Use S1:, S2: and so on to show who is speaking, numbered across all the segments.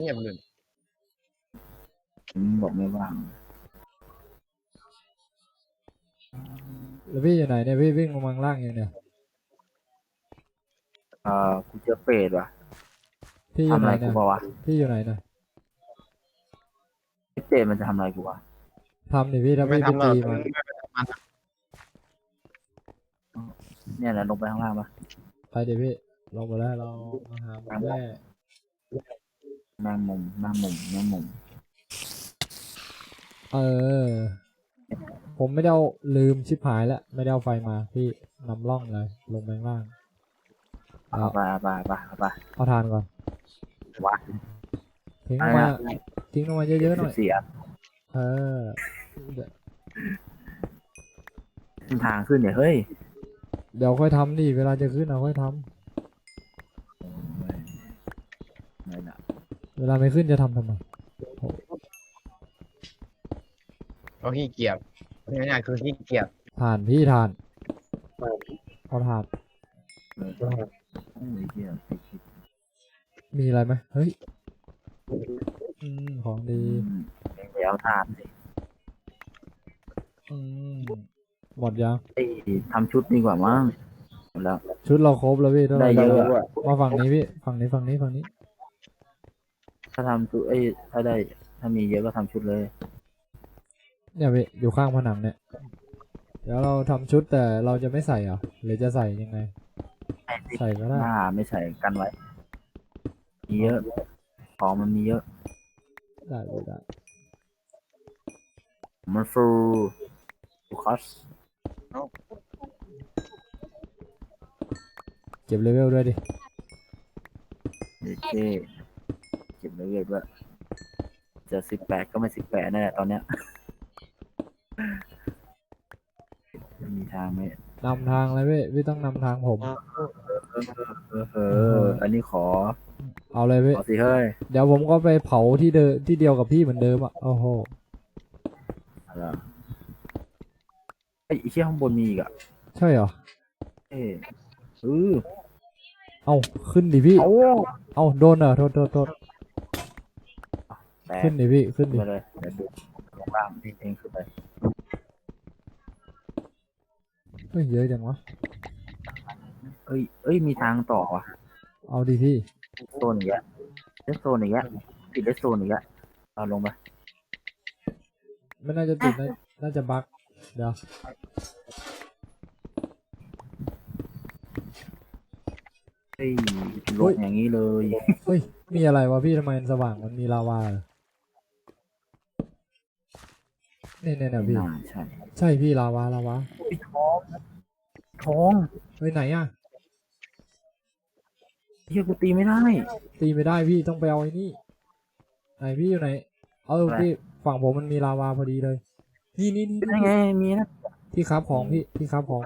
S1: เงียบเลย
S2: ผมบอกไม่ว่าง
S3: แล้วพี่อยู่ไหนเนี่ยพี่วิ่งลงมาข้างล่างอยู่เนี่ย
S2: เอ่อกูเจอเป็ดว่ะ
S3: พี่อ
S2: ทำ
S3: ยู่
S2: อะ
S3: ไหน
S2: ไรกู
S3: เนี่ย
S2: เปล่าวะ
S3: พี่อยู่ไหนเนี่ย
S2: ไอ้เป็ดมันจะทำอะไรกูวะ
S3: ทำดิพี่ถ้า
S1: ไม่
S3: พี่ไป
S1: ทำหรอก
S3: ตีมัน
S2: เนี่ยแหละลงไปข้างล่างปะ
S3: ไปเดี๋ยวพี่ลงมาแล้วเรามาหาหมูแร่
S2: แมงมุมแมงมุมแมงมุม
S3: เออ ผมไม่ได้เอาลืมชิบหายแล้วไม่ได้เอาไฟมาพี่นำร่องเลยลงไปข้างล่าง เอา
S2: เอาไปเอาไปเอาไปเอาไป
S3: เอาทานก่อน
S2: วะ
S3: ทิ้งล
S2: อะ
S3: ง
S2: ไร
S3: มา
S2: นะ
S3: ทิ้งลงมาเยอะๆหน่อย
S2: เสีย
S3: เออเดี๋ยว
S2: ทางขึ้นเนี่ยเฮ้ย
S3: เดี๋ยวค่อยทำดิเวลาจะขึ้นเอาค่อยทำ เวลาไม่ขึ้นจะทำทำไม
S1: เขาขี้เกียจง่ายๆคือขี้เกียจ
S3: ทานพี่ทานเอาทาน
S2: เออเฮ้ยเหี้ยติดคิด
S3: มีอะไรไหมเฮ้ยอืมของดี
S2: อืมไปเอาทานสิ
S3: อืมหมดยัง
S2: ไอ้ทำชุดดีกว่ามั้งหมดแล้ว
S3: ชุดเราครบแล้วพี่เท่าไห
S2: ได้
S3: ร่
S2: เยอะอะ
S3: มาฝั่งนี้พี่ฝั่งนี้ฝั่งนี้ฝั่งนี้
S2: ถ้าทำชุดเอ้ยถ้าได้ ถ้ามีเยอะก็ทำชุดเลย
S3: เนี่ยพี่อยู่ข้างผนังเนี่ย เดี๋ยวเราทำชุดแต่เราจะไม่ใส่เหรอหรือจะใส่ยังไง ใส่ก็ได้
S2: หน้าไม่ใส่กันไว้ มีเยอะ ของมันมีเยอะ
S3: ได้พี่ได้
S2: มันฟูฟูคอส
S3: เก็บเลเวลด้วยดิ
S2: เด็กเท่ เก็บไว้เรื่อยด้วยจะสิบแปดก็ไม่สิบแปดแน่ตอนเนี้ยไม่มีทางไหม
S3: นำทางเลยพี่พี่ต้องนำทางผม
S2: เออเออ อันนี้ขอ
S3: เอาเลยพี่
S2: ขอสิเฮ้ย
S3: เดี๋ยวผมก็ไปเผาที่เดิมที่เดียวกับพี่เหมือนเดิมอะโอ้โห
S2: อะไรอะไอ้ยไอ้เชี่ยข้างบนมีอีกอะ
S3: ใช่เหรอ
S2: เอ้ยเออ
S3: เอาขึ้นดิพี่
S2: เอา
S3: เอาโดนเหรอโทษโทษโทษ
S2: แตก
S3: ขึ้นดิพี่ขึ้นดิ
S2: ไปเลยเดี๋ยวดูลงล่างพี่เองขึ้นไป
S3: เฮ้ยเยอะจังวะ
S2: เอ้ยเอ้ยมีทางต่อว่ะ
S3: เอาดิพี่
S2: โซนอีกแล้วเลสโซนอีกแล้วติดเลสโซนอีกแล้วเอาลงไป
S3: ไม่น่าจะติดนะน่าจะบั๊กเดี๋ยว
S2: เฮ้ยลงอย่างนี้เลย
S3: เฮ้ยมีอะไรวะพี่ทำไมมันสว่างมันมีลาวาเหรอ เนี่ยเนี่ยเนี่ยพี่
S2: น่าใช่
S3: ใช่พี่ลาวาลาวา
S2: เฮ้ยท้องท้อง
S3: เฮ้ยไหนอะ
S2: เฮียกูตีไม่ได้
S3: ตีไม่ได้พี่ต้องไปเอาไอ้นี่ไหนพี่อยู่ไหน เออ
S2: อะไร
S3: พี่ฝั่งผมมันมีลาวาพอดีเลย นี่นี่นี่
S2: เป็น
S3: นี่
S2: ไงมีนะ
S3: ที่ครับของพี่ที่ครับของ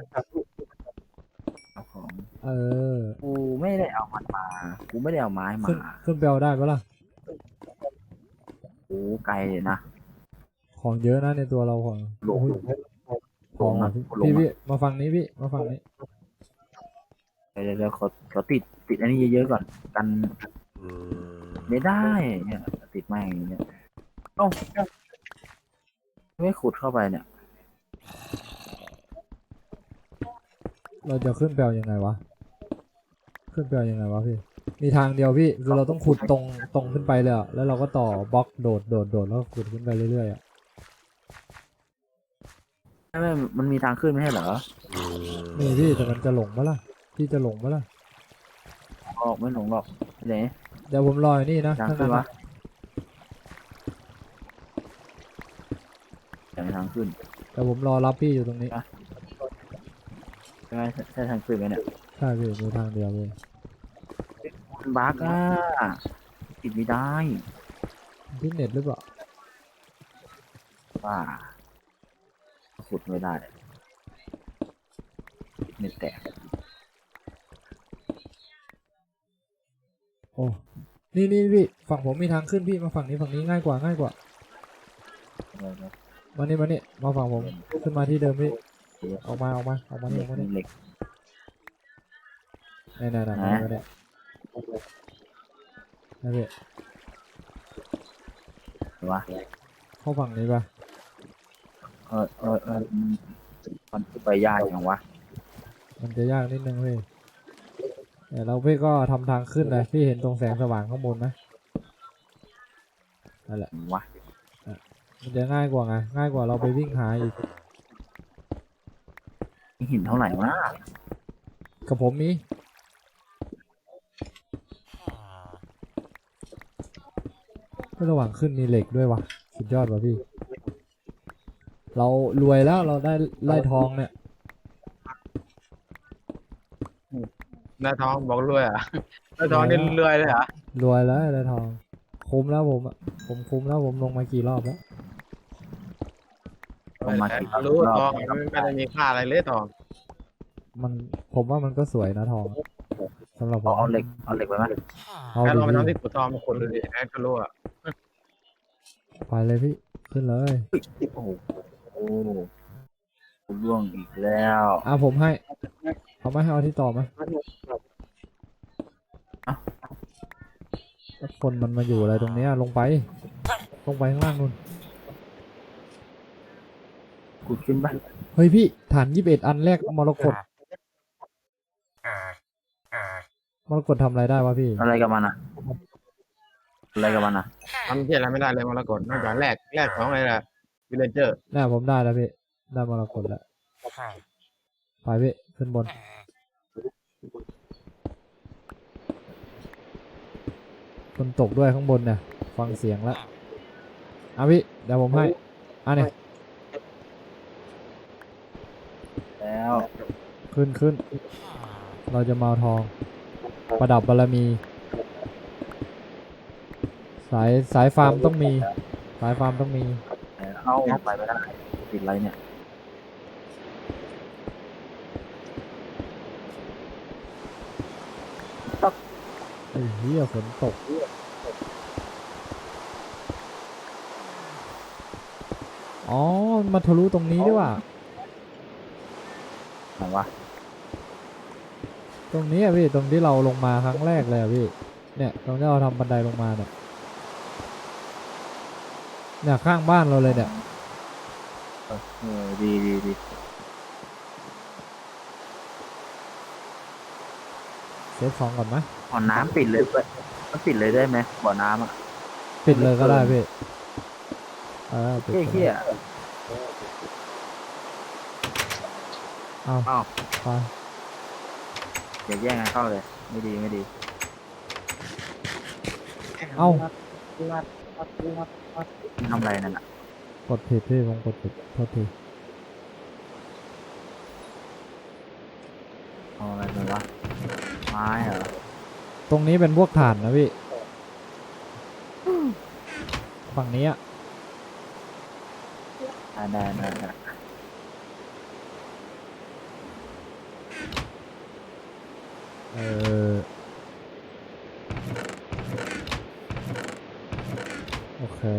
S2: เอาของ
S3: เออ
S2: กูไม่ได้เอามันมากูไม่ได้เอาไม้มา
S3: ขึ้นขึ้นไปเอาได้ปะล่ะ
S2: โอ้ไกลเลยนะ
S3: ของเยอะนะในตัวเราของ
S2: หลง
S3: โอ้ย
S2: หล
S3: ของ
S2: ง
S3: อะ
S2: อะ
S3: พี่
S2: หลง
S3: พี่
S2: อะ
S3: พี่มาฝั่งนี้พี่มาฝั่งนี้
S2: เดี๋ยวเดี๋ยวขอขอติดติดอันนี้เยอะๆก่อนกันไม่ได้เนี่ยติดไม่อย่างเงี้ยเอ้าไม่ขุดเข้าไปเนี่ย
S3: เราจะขึ้นไปเอายังไงวะ ขึ้นไปเอายังไงวะพี่ มีทางเดียวพี่คือเราต้องขุดตรงตรงขึ้นไปเลยอะแล้วเราก็ต่อบล็อกโดดโดดโดดแล้วก็ขุดขึ้นไปเรื่อยๆอะ
S2: ไม่ไม่มันมีทางขึ้นไม่ใช่เหรอ
S3: นี่พี่แต่มันจะหลงปะล่ะพี่จะหลงปะล่ะ
S2: ออกไม่หลงหรอกไหน
S3: เดี๋ยวผมรออยู่นี่นะ
S2: ทาง
S3: ข้าง
S2: ขึ้
S3: นั้นน
S2: วะ
S3: อะ
S2: แต่ไม่ทางขึ้น
S3: เดี๋ยวผมรอรับพี่อยู่ตรงนี้
S2: ใช่ไหมใช่ทางขึ้นไหมเนี่ย
S3: ใช่พี่มีทางเดียวเลย
S2: มันบั๊กอะติดไม่ได้
S3: พี่เน็ตหรือเปล่า
S2: ว่า ขุดไม่ได้เน็ตแตก
S3: โอ้ นี่นี่พี่ ฝั่งผมมีทางขึ้นพี่ มาฝั่งนี้ฝั่งนี้ง่ายกว่าง่ายกว่า มานี่มานี่มาฝั่งผม ขึ้นมาที่เดิมพี่ ออกมาออกมาออกมา
S2: เห
S3: นี่
S2: ล็
S3: อกอกมานี่
S2: เหล็ก
S3: นี่นี่นี่
S2: ไหน
S3: นี่นี่นี่พี่
S2: วะ
S3: เข้าฝั่งนี้ปะ
S2: เออเออเออมมันไปยากอย่างวะ
S3: มันจะยากนิดนึงพี่แต่เราพี่ก็ทำทางขึ้นเลยพี่เห็นตรงแสงสว่างข้างบนไหมนั่นแหละ
S2: วะ
S3: มันจะง่ายกว่าไงง่ายกว่าเราไปวิ่งหาอีก
S2: มีหินเท่าไหร่วะ
S3: กับผมมีระหว่างขึ้นมีเหล็กด้วยวะสุดยอดว่ะพี่ เรารวยแล้วเราได้ไล่ทองเนี่ย
S1: หน้าท้องบอกรวยอะหน้าท้องนี่รวยเลยเหรอ
S3: รวยแล้วได้ทอง คุ้มแล้วผมอะผมคุ้มแล้วผมลงมากี่รอบแล้ว
S2: ลงมากี่
S1: รู้
S2: รอบ
S1: ทองมันไม่ได้มีค่าอะไรเลยทอง
S3: มันผมว่ามันก็สวยนะทองสำหรับผ
S2: เอา
S3: ม
S2: เอาเหล็กเอาเหล็กไปไหม
S3: เอา
S1: แค่
S3: ดิ
S1: เราไป
S3: พี่
S1: ทำที่ขุดทองมาขุดดูดิแค่ก็รู้อะ
S3: ไปเลยพี่ขึ้นเลย
S2: โอ้โห โอ้โหร่วงอีกแล้ว
S3: อะผมให้เอาไหมเอาที่ต่อไหมแล้วคนมันมาอยู่อะไรตรงเนี้ยลงไป ลงไปข้างล่างนู่น
S2: ขุดขึ้นไป
S3: เฮ้ยพี่ฐานยี่สิบเอ็ดอันแรกมรกตมรกตทำอะไรได้วะพี่
S2: อะไรกับมันอะอะไรกับมันอะ
S1: ทำเพี้ยอะไรไม่ได้เลยมรกตนอกจากแรกแรกของอะไรล่ะ วิลเลเจอร์
S3: น่าผมได้แล้วพี่ ได้มรกตแล้วไปพี่ขึ้นบนคนตกด้วยข้างบนเนี่ย ฟังเสียงแล้วอะพี่ เดี๋ยวผมให้อะเนี่ย
S2: แล้ว
S3: ขึ้นขึ้นเราจะมาเอาทอง ประดับบารมี สายสายฟาร์มต้องมี สายฟาร์มต้องมี
S2: เข้าไปไม่ได้ติดอะไรเนี่ย
S3: ไอ้เหี้ยฝนตกอ๋อมันมาทะลุตรงนี้ด้วยว่ะ
S2: ไหนวะ
S3: ตรงนี้อะพี่ ตรงที่เราลงมาครั้งแรกเลยอะพี่ เนี่ย ตรงที่เราทำบันไดลงมาเนี่ย เนี่ยข้างบ้านเราเลยเนี่ย
S2: เออดีดีดี
S3: เซฟของก่อนไหม
S2: บ่อน้ำปิดเลยเว้ยมันปิดเลยได้ไหมบ่อน้ำอะ
S3: ปิดเลยก็ได้พี่เออปิด
S2: เฮี้ย
S3: ก็
S2: เฮี้ย
S3: ได้เอา
S2: อ้าว
S3: ไป
S2: อย่าแย่งกันเข้าเลย ไม่ดีไม่ดี
S3: เอา
S2: ทำอะไรนั่นอะ
S3: กดผิดพี่ผมกดผิดโทษที
S2: เอาอะไรไปวะไม้เหรอ
S3: ตรงนี้เป็นพวกฐานนะพี่ ฝั่งนี้อะ
S2: ได้ได้ได้ได้
S3: เออ เค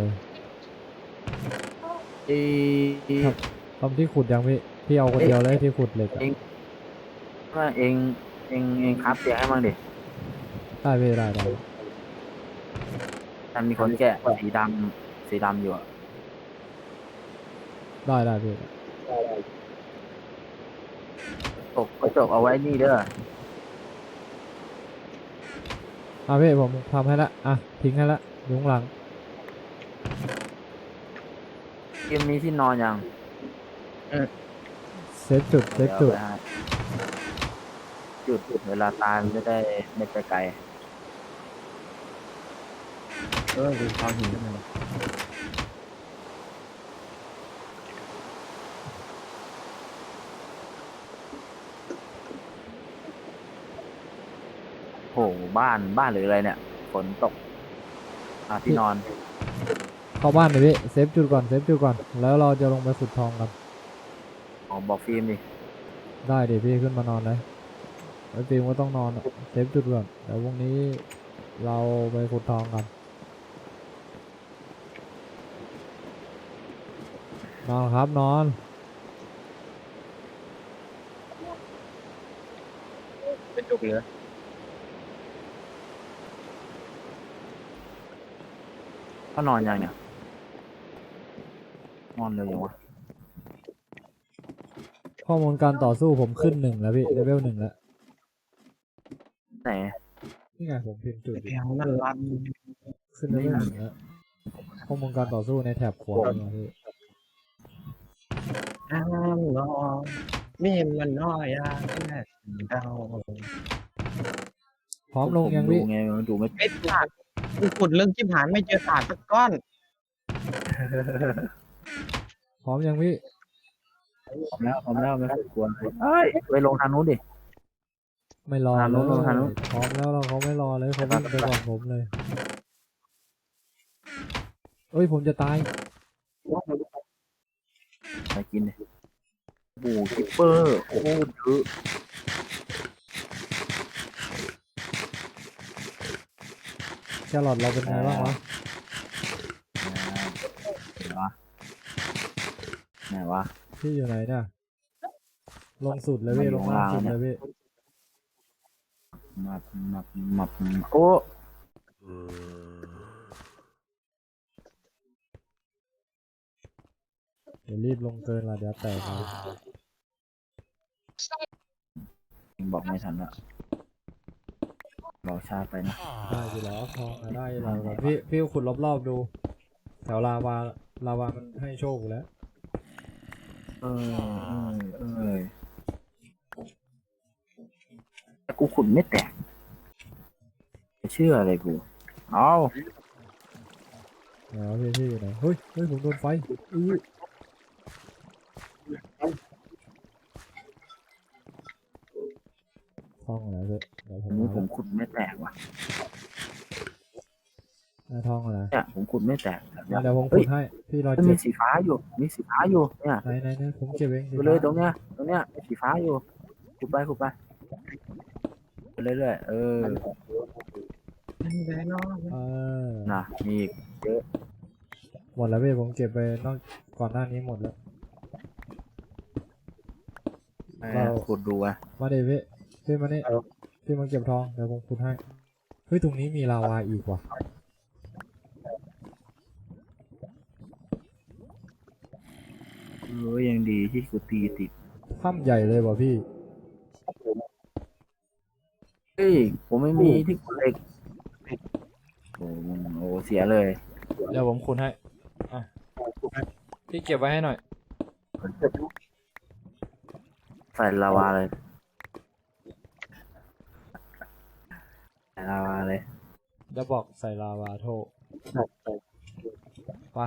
S2: เอ้ย
S3: ครับทำที่ขุดยังพี่ พี่เอาคนเดียวเลยที่ขุดเหล็กอะ
S2: ว่าเองเองเองครับเตียงให้มั่งดิ
S3: ได้พี่ได้ได้
S2: มันมีคนแกะสีดำสีดำอยู่อะ
S3: ได้ได้พี่
S2: ตกกระจกเอาไว้นี่เด้อ
S3: อะพี่ผมทำให้ละ อะ ทิ้งให้ละอยุ้างหลัง
S2: เกมนี้ที่นอนยัง
S3: เซฟจุดเซฟจุด
S2: ดี๋ยวอาไปให้จุดเวลาตายมันจะได้ไม่ไปไกล
S1: เออดูความหินนั่น
S2: โหบ้านบ้านหรืออะไรเนี่ยฝนตก อะที่นอน
S3: เข้าบ้านเลยพี่เซฟจุดก่อนเซฟจุดก่อนแล้วเราจะลงไปขุดทองกัน
S2: อ๋อบอกฟิล์มดิ
S3: ได้เดี๋ยวพี่ขึ้นมานอนเลยไอ้ฟิล์มก็ต้องนอนอะเซฟจุดก่อนเดี๋ยวพรุ่งนี้เราไปขุดทองกันนอนครับนอน
S1: เป็นจุกเหลือ
S2: ก็นอนยังเนี่ย งอนเลยอย่างวะ
S3: ข้อมูลการต่อสู้ผมขึ้นหนึ่งแล้วพี่เลเวลหนึ่งแล้ว
S2: แต่
S3: นี่ไงผมพิมพ์จุด
S1: เพียงนั่นลัน
S3: ขึ้นเลเวลหนึ่งแล้วข้อมูลการต่อสู้ในแถบขวาเนี่ยพี่
S1: น้ำนองมีมันน้อยอะแม่เดา
S3: พร้อมลงยัง
S2: ดู
S3: พี่
S2: ไงมันดูไม่
S1: ไอ้ถาดกูขุดเรื่องชิบหายไม่เจอถาดสักก้อน
S3: พร้อมยังพี่
S2: พร้อมแล้วพร้อมแล้วไม่ต้องกลัวเลยเอ้ยไปลงทางนู้นดิ
S3: ไม่รอ
S2: ทาง
S3: เล
S2: นู้
S3: ย
S2: นทางนู้น
S3: พร้อมแล้วเราเขาไม่รอเลยเขาวิ่งไปก่อนผมเลยเอ้ยผมจะตาย
S2: ไปกินดิบูคิปเปอร์โอ้โหเยอะ
S3: แครอทเราเป็นไงบ้างวะ
S2: ไหนวะ ไหนวะ
S3: พี่อยู่ไหนเนี่ยลงสุดเลยพี่
S2: มันอยู่
S3: ลงล่างสุด
S2: ข้างล่าง
S3: เลยพี่
S2: มับมับมับโอ้
S3: เดี๋ยวรีบลงเกินละเดี๋ยวแตกเลย
S2: ยังบอกไม่ทันละรอชาไปนะ
S3: ได้อยู่แล้วทองอะได้อยู่แล้วแต่พี่พี่ขุดรอบๆดู แถวลาวาลาวามันให้โชคอยู่แล้ว
S2: เออเออเออแต่กูขุดไม่แตกจะเชื่ออะไรกู เอา
S3: เดี๋ยวพี่พี่อยู่ไหนเฮ้ยเฮ้ยผมโดนไฟอื้อทองอะไรพี่เดี๋ยวผ
S2: อั
S3: ม
S2: นนี้
S3: เอา
S2: ผมขุดไม่แตกว่ะ
S3: เอาทองอะไร
S2: เนี่ยผมขุดไม่แตก
S3: เดี๋ยวผม
S2: เฮ้
S3: ขุ
S2: ย
S3: ดให้พี่รอ
S2: มัน
S3: เก็
S2: มี
S3: บ
S2: สีฟ้าอยู่ มีสีฟ้าอยู่เนี่ย
S3: ไหนไหนไหนผมเก็บเอง
S2: ดูเลยตรงเนี้ยตรงเนี้ยมีสีฟ้าอยู่ขุดไปขุดไปไปเรื่อยๆเออ
S1: แน่นอน
S3: เออ
S2: น่ะมีอีก
S3: หมดแล้วพี่ผมเก็บไปนอกก่อนหน้านี้หมดแล้ว เรา
S2: ขุดดูอะ
S3: มาดิพี่พี่มานี่พี่มาเก็บทองเดี๋ยวผมขุดให้เฮ้ยตรงนี้มีลาวาอีกว่ะ
S2: เออ ยังดี ที่กูตีติด
S3: ถ้ำใหญ่เลยว่ะพี่
S2: เฮ้ยผมไม่มีที่ขุดเหล็กโอ้โหโอ้เสียเลย
S3: เดี๋ยวผมขุดให้อะพี่เก็บไว้ให้หน่อย
S2: ใส่ลาวาเลยใส่ลาวาเลย
S3: จะบอกใส่ลาวาโทไป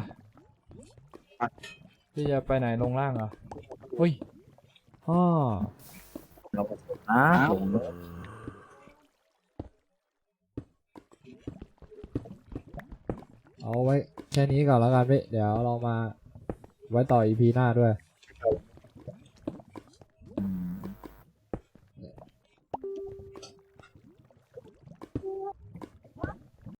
S3: พี่จะไปไหนลงล่างเหรอะอุ้ยอ้อ
S2: นะผม
S3: เอาไว้แค่นี้ก่อนแล้วกันพี่เดี๋ยวเรามาไว้ต่ออีพีหน้าด้วย